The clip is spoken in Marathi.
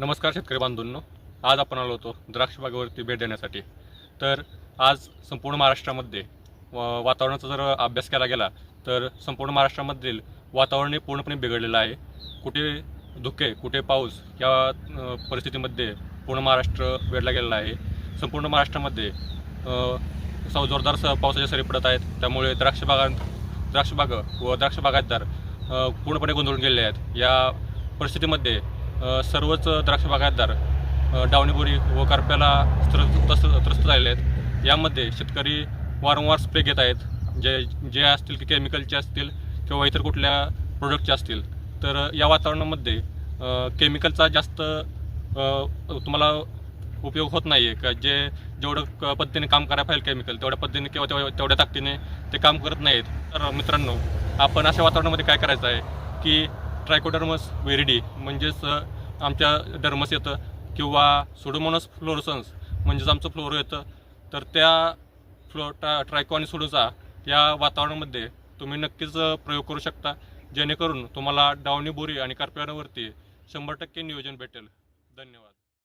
नमस्कार शेतकरी बांधूंनो. आज आपण आलो होतो द्राक्ष बागेवरती भेट देण्यासाठी. तर आज संपूर्ण महाराष्ट्रामध्ये व- वातावरणाचा जर अभ्यास केला गेला तर संपूर्ण महाराष्ट्रामधील वातावरण हे पूर्णपणे बिघडलेलं आहे. कुठे धुके कुठे पाऊस या परिस्थितीमध्ये पूर्ण महाराष्ट्र वेढला गेलेला आहे. संपूर्ण महाराष्ट्रामध्ये जोरदार स पावसाच्या सरी पडत आहेत. त्यामुळे द्राक्ष द्राक्षबाग व द्राक्ष बागायतदार पूर्णपणे गोंधळून गेलेले आहेत. या परिस्थितीमध्ये सर्वच द्राक्ष बागायतदार डावणीबोरी व करप्याला त्रस्त त्रस्त- त्रस्त झालेले आहेत. यामध्ये शेतकरी वारंवार स्प्रे घेत आहेत. जे जे असतील की केमिकलचे असतील किंवा इतर कुठल्या प्रोडक्टचे असतील. तर या वातावरणामध्ये केमिकलचा जास्त तुम्हाला उपयोग होत नाही आहे का जे जेवढं क- पद्धतीने काम करायला पाहिजे केमिकल तेवढ्या पद्धतीने किंवा तेवढ्या ताकदीने ते काम करत नाहीत. तर मित्रांनो आपण अशा वातावरणामध्ये काय करायचं आहे? की ट्रायकोडर्मस वेरिडी म्हणजेच आमच्या डर्मस येतं किंवा सुडोमोनस फ्लोरोसन्स म्हणजेच आमचं फ्लोरो येतं. तर त्या फ्लो ट्रा ट्रायको आणि सोडोचा या वातावरणामध्ये तुम्ही नक्कीच प्रयोग करू शकता. जेणेकरून तुम्हाला डावणी बोरी आणि करप्यावरती शंभर टक्के नियोजन भेटेल. धन्यवाद.